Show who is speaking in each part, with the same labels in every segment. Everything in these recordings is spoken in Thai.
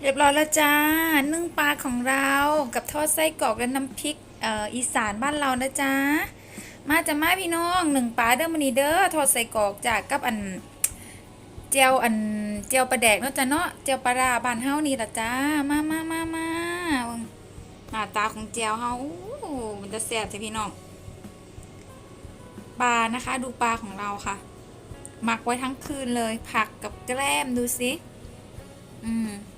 Speaker 1: เรียบร้อยแล้วจ้า นึ่งปลาของเรากับทอดไส้กรอกและน้ำพริกอ,อีสานบ้านเรานะจ้ามาจะมาพี่น้องหนึ่งปลาเด้อมันนี้เด้อทอดไส้กรอกจากกับอันเจียวอันเจียวปลาแดกเนาะจ้าเนาะเจียวปลาราบ้านเฮานี่ละจ้ามามามามาหน้าตาของเจียวเฮามันจะแซ่บใช่พี่น้องปลานะคะดูปลาของเราค่ะ หมักไว้ทั้งคืนเลย ผักกับแกล้มดูสิอืมอั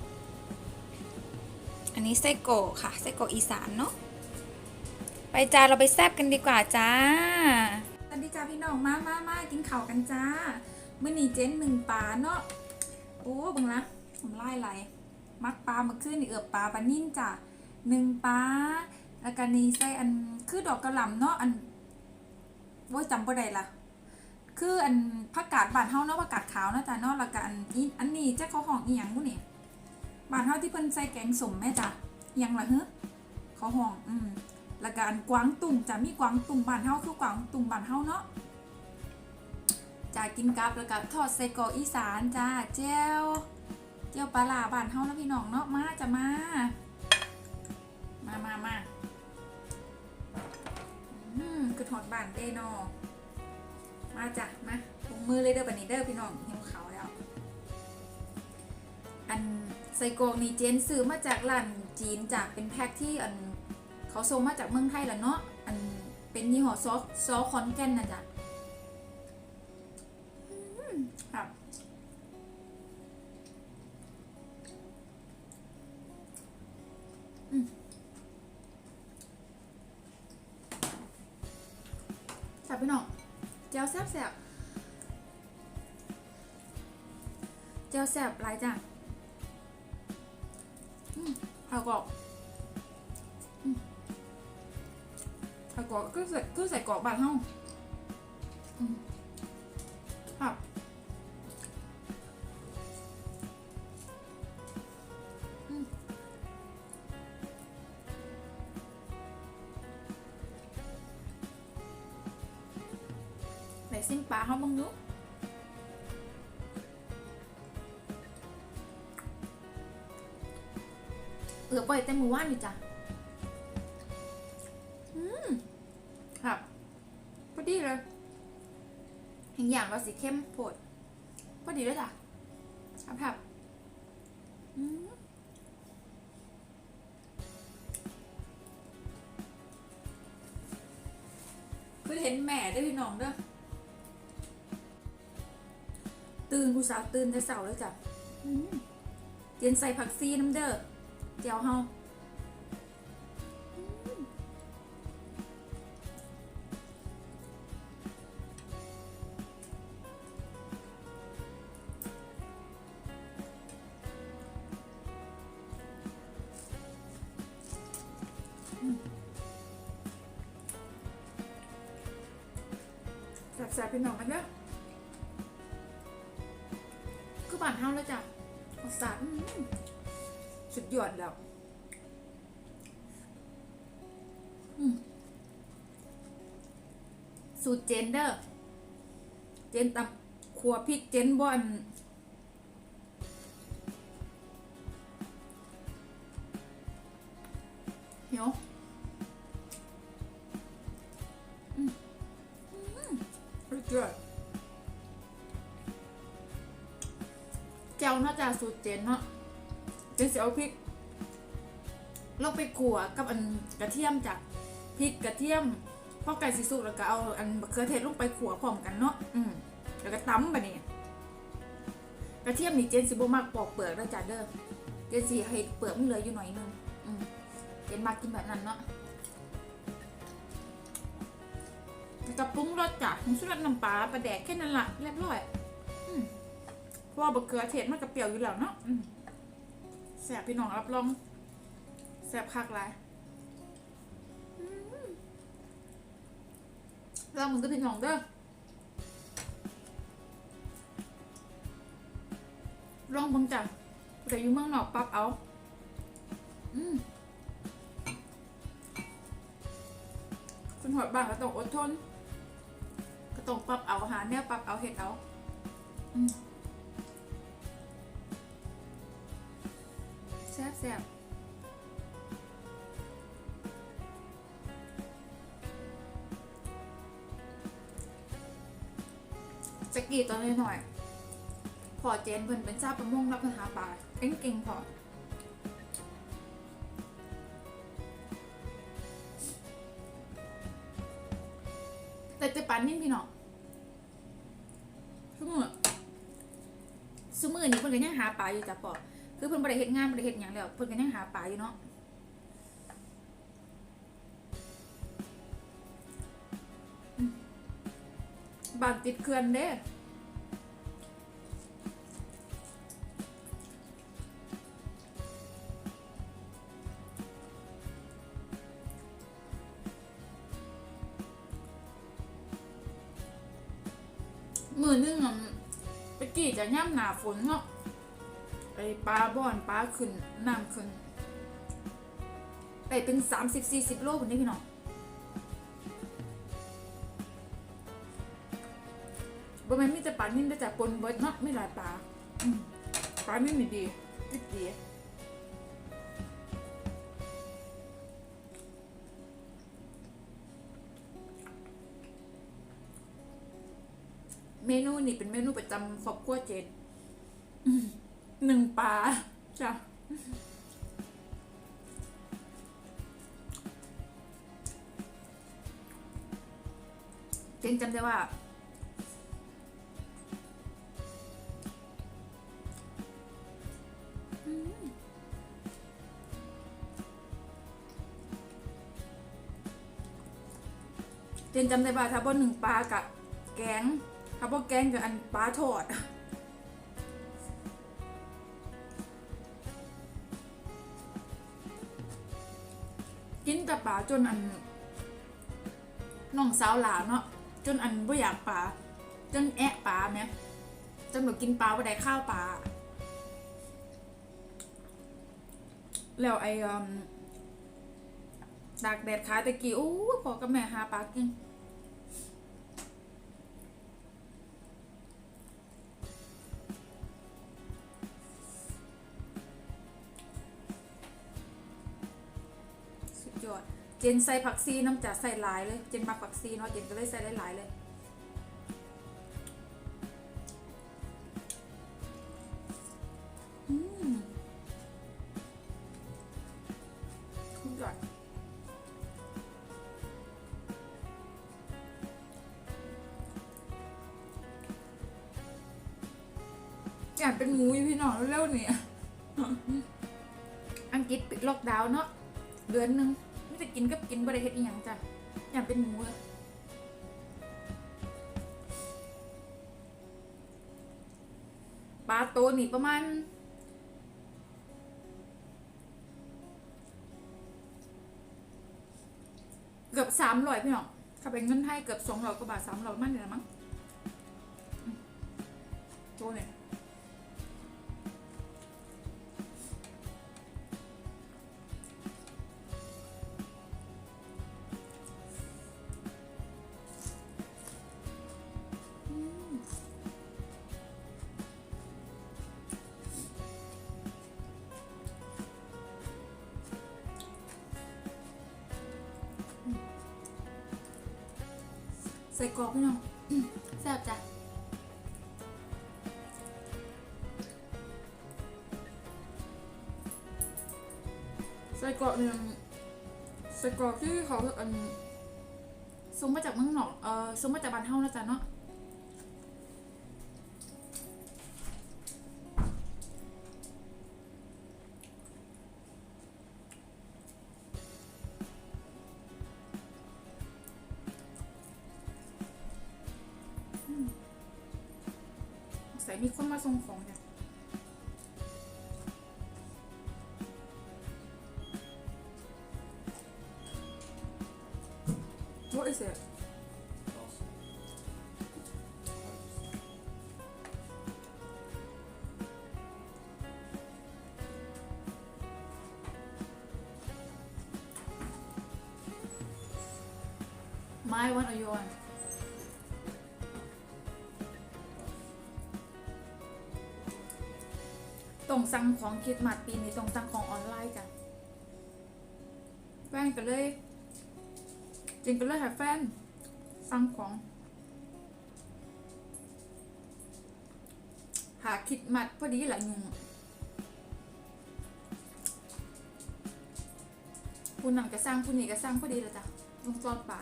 Speaker 1: นี้ไส้โกค่ะไส้โกะอีสานเนาะไปจ้าเราไปแซบกันดีกว่าจ้าสวัสดีจ้าพี่น้องมามามากินข้าวกันจ้าเมื่อนี้เจนหนึ่งปลาเนาะโอ้บังละผมไล่ไหลมักปลามาขึ้นเอือบปลาปลานิ่นจ้ะหนึ่งปลาแล้วก็นี่ใส่อันคือดอกกระหล่ำเนาะอันว่าจำบ่ได้ละคืออันผักกาดบานเฮาเนาะผักกาดขาวนะจ้ะเนาะแล้วกันอันนี้เจ้าเขาห้องอีหยังบุนี่ บ้านเฮาที่เพิ่นใส่แกงสมแม่จ้ะยังละเฮ้เขาห้องอืมแล้วก็อันกวางตุ่มจะมีกวางตุ่มบ้านเฮาคือกวางตุ่มบ้านเฮาเนาะจ้ากินกับแล้วก็ทอดใส่กรอกอีสานจ้าเจียวเจียวปลาร้าบ้านเฮาแล้วพี่น้องเนาะมาจะมามามามาอืมคือทอดบ้านเด้นาะมาจ้ะมาลงมือเลยเด้อบัดนี้เด้อพี่น้องหิวข้า ส้กรอกนี่เจนซื้อมาจากร้านจีนจากเป็นแพ็คที่อันเขาส่งมาจากเมืองไทยแหละเนาะอันเป็นยี่ห้อซอสซอสคอนแกนนะจ๊ะอืมครับอืมแซ่บพี่น้องเจียวแซ่บแซ่บเจียวแซ่บหลายจ้ะ ผักกรอกอืมผักก เออปล่อยแต่มือว่านอยู่จ้ะอืมครับพอดีเลยเห็นอย่างว่าสีเข้มโผดพอดีเลยจ้ะครับครับอืมคือเห็นแม่ได้อพี่น้องเด้อตื่นกูสาวตื่นแต่เสาร์เลยจ้ะอืมเจนใส่ผักซีน้ำเด้อ เจียวเฮาแซ่บๆเป็นหน่องมันเด้อคือบ้านเฮาแล้วจ้ะรสชาติอื้อหือ สุดยอดแล้วอืมสูตรเจนเดอร์ เจนตำขัวพริกเจนบอนเดี๋ยวอืมอืมสุดยอดเจ้าน่าจะสูตรเจนเนาะ เดี๋ยวสิเอาพริกลงไปขัวกับอันกระเทียมจากพริกกระเทียมพอไก่สิสุกแล้วก็เอาอันมะเขือเทศลงไปขัวพร้อมกันเนาะอืมแล้วก็ตำแบบนี้กระเทียมนี่เจนสิบ่มักปอกเปลือกแล้วจ้ะเด้อเจนสิให้เปลือกมันเหลืออยู่หน่อยนึงอืมเจนมักกินแบบนั้นเนาะแล้วก็ปรุงรสจ้ะผงชูรสน้ำปลาปลาแดกแค่นั้นละเรียบร้อยอืมเพราะว่ามะเขือเทศมันก็เปรี้ยวอยู่แล้วเนาะอืม แสบพี่น้องรับรองแสบคักหลายอืมลองมึงก็พี่น้องเด้อลองมึงจ้ะแต่อยู่เมืองนอกปรับเอาอืมคุณหอดบ้านก็ต้องอดทน ก็ต้องปรับเอาหาแนวปรับเอาเห็ดเอา อืม ซ่บแซ่บจะกี่ตอนนี้หน่อยพอเจนเพิ่นเป็นเจ้าประมงรับปัญหาปลาเก่งเก่งๆพอแต่จะปานนิ่มพี่น้องสมือสมือนี้เพิ่นก็ยังหาปลาอยู่จ้ะปอ คือเพิ่นบ่ได้เฮ็ดงานบ่ได้เฮ็ดหยังแล้วเพิ่นก็ยังหาปลาอยู่เนาะบานติดเขื่อนเด้มือหนึงอะไปกี่จะย่ำหนาฝนเนาะ ปลาบ่อนปลาขึ้นน้ำขึ้นไปเป็นสามสิบสี่สิบโลคนนี้พี่น้องบ่แม่นมีแต่ปลานิ่มแต่แต่ปนเบิดเนาะไม่หลายปลาปลานิ่มนี่ดีติดดีเมนูนี่เป็นเมนูประจำครอบครัวเจนอืม หนึ่งปลาจ้ะเจนจำได้ว่า เจนจำได้ว่าถ้าบ่หนึ่งปลากับแกงถ้าบ่แกงกับอันปลาทอด กินแต่ปลาจนอันน้องสาวหลานเนาะจนอันบ่อยากปลาจนแอะปลาไหมจนแบบกินปลาบ่ได้ข้าวปลาแล้วไอ้อืมตากแดดขาตะกี้โอ้ยพอกับแม่หาปลากิน อด เจนใส่ผักซีน้ำจะใส่หลายเลย เจนมาผักซีเนาะ เจนก็เลยใส่ได้หลายเลย อืมสุดยอดอยากเป็นหมูอยู่พี่น้องเร็วๆนี่ยอังกฤษปิดล็อกดาวน์เนาะเดือนหนึ่ง ไม่จะกินกับกินบริเฮ็ดอีหยังจ้ะอย่ากเป็นหมูเลยปลาโตนี่ประมาณเกือบสามร้อยพี่น้องถ้าเป็นเงินไทยเกือบสองร้อยกว่าบาทสามร้อยมันเนี่ยละมั้งโตเนี่ย ส่กรอบพี่น้องแซ่บจ้ะใส่กรอกเนี่ยใส่กรอกที่เขาอันส่งมาจากเมืองนอกเอ่อส่งมาจากบ้านเฮานะจ๊ะเนาะ ส่มีคนมาส่งของจ้ะโอ้ยเสีย My one or your one? ต้องสั่งของคริดมาสปีนี้ต้องสั่งของออนไลน์จ้ะแฟนก็เลยจริงก็เลยหาแฟนสั่งของ หาคิดมัดพอดีหละยุงผู้นั่งก็สร้างผู้นี้ก็สร้างพอดีล้วจ้ะลงจอดป่า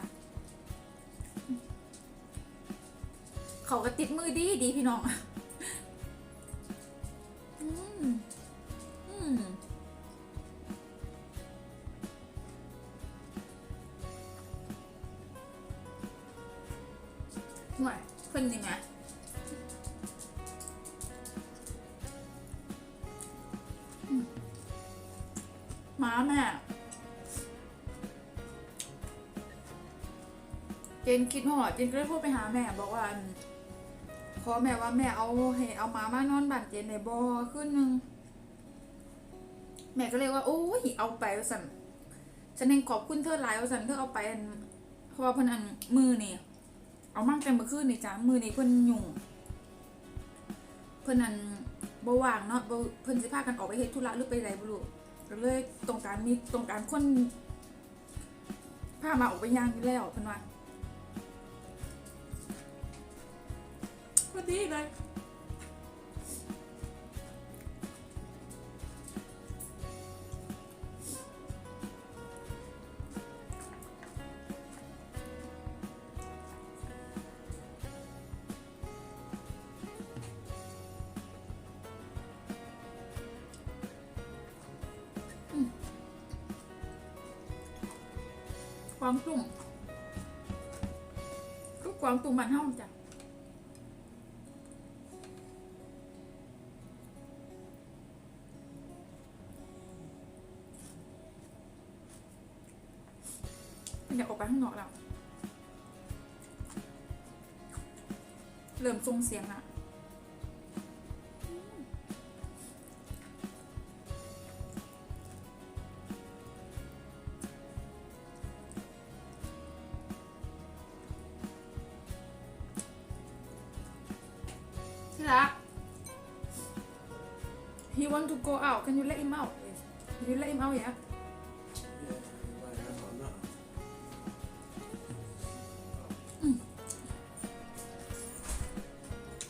Speaker 1: เขาก็ติดมือดีดีพี่น้อง เพิ่นยังไงม้าแม่เจนคิดหอดเจนก็เลยโทรไปหาแม่บอกว่าขอแม่ว่าแม่เอาให้เอาหมามานอนบ้านเจนในบอขึ้นหนึ่งแม่ก็เลยว่าโอ้ยเอาไปว่าสันฉันเองขอบคุณเธอหลายวันเธอเอาไปเพราะว่าพนันมือนี่ เอามากแต่เมื่อคืนนี่จ้ามือนี่เพิ่นยุ่งเพิ่นอันบ่ว่างเนาะเพิ่นสิพากันออกไปเฮ็ดธุระหรือไปไหนบ่รู้ก็เลยตรงการมีตรงการคนพามาออกไปย่างอยู่แล้วเพิ่นว่าพอดีเลย ความตุ่มก็ความตุ่มมันเท่าจ้ะอยากออกไปข้างนอกแล้ว เริ่มทรงเสียงอะ he want to go out can you let him out please can you let him out yeah Mm.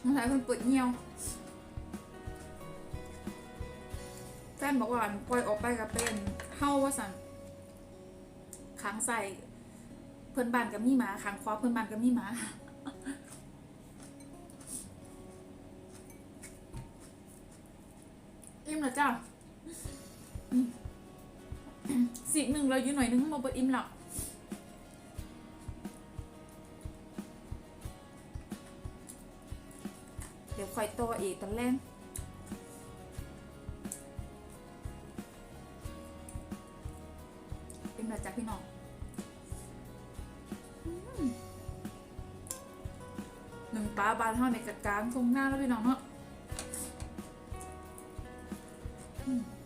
Speaker 1: สงสัยคนปวดเงียวแฟนบอกว่าปล่อยออกไปกับเป็นเฮาว่าสันขังใส่เพื่อนบ้านกับมีหมาขังคว้าเพื่อนบ้านกับมีหมา อิ่มแล้วจ้าสิหนึ่งเราอยู่หน่อยนึงมาเปิดอิ่มแล้วเดี๋ยวคอยตัวอีกตอนแรกอิ่มแล้วจ้าพี่น้องหนึ่งปลาบานเท่าในกระกางทงหน้าแล้วพี่น้องเนาะ ค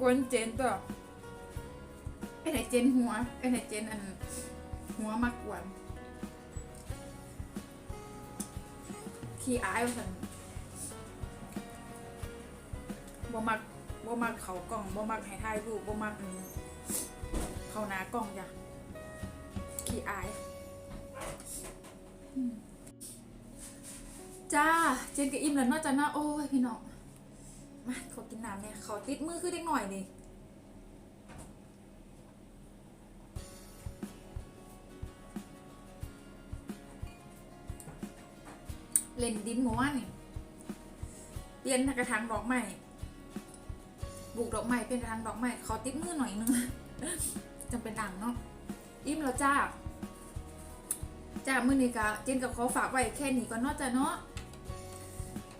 Speaker 1: กวนเจนตัวไอ้ไหนเจนหัวไอ้ไหนเจนอันหัวมากวนขี้อายว่าสันบ่มักบ่มักเขากล้องบ่มักให้ถ่ายรูปบ่มักอันเขาหน้ากล้องจ้ะขี้อายจ้า เจนกับอิ่มแล้วนาะจ้ะเนาโอ้ยพี่น้อง มาขอกินน้ำเนี่ยขอติดมือขึ้นเล็กหน่อยนี่เล่นดินหมู่ว่านนี่เปลี่ยนกระถางดอกไม้ปลูกดอกไม้เป็นกระถางดอกไม้ขอติดมือหน่อยนึงจำเป็นดังเนาะอิ่มแล้วจ้าจ้ามื้อนี้ก็เจนกับเขอฝากไว้แค่นี้ก่อนเนาะจ้าเนาะ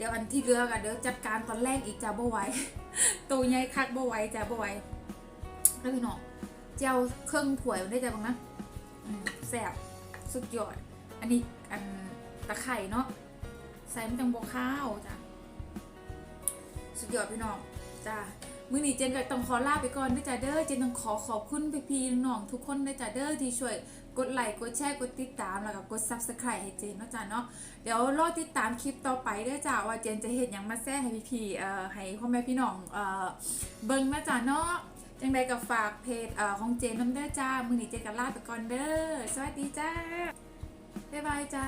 Speaker 1: ดี๋ยวอันที่เหลือกันเดี๋ยวจัดการตอนแรกอีกจ้าบ่ไหวตัวใหญ่คักบ่ไหวจ้าบ่ไหวแล้วพี่น้องเจ้าเครื่องถ้วยมันได้จ้าบ้างนะแซ่บสุดยอด อันนี้อันตะไคร่เนาะใส่มันจังบ่ข้าวจ้ะสุดยอดพี่น้องจ้า มื้อนี้เจนก็ต้องขอลาไปก่อนด้วยจ้าเด้อเจนต้องขอขอบคุณพี่ๆน้องทุกคนด้วยจ้าเด้อที่ช่วยกดไลค์กดแชร์กดติดตามแล้วก็กด Subscribe ให้เจนนะจ้าเนาะเดี๋ยวรอติดตามคลิปต่อไปด้วยจ้าว่าเจนจะเฮ็ดหยังมาแซ่ให้พี่ๆเอ่อให้พ่อแม่พี่น้องเอ่อเบิ่งนะจ้าเนาะจังใดก็ฝากเพจเอ่อของเจนน้ำเด้อจ้ามื้อนี้เจนก็ลาไปก่อนเด้อสวัสดีจ้าบ๊ายบายจ้า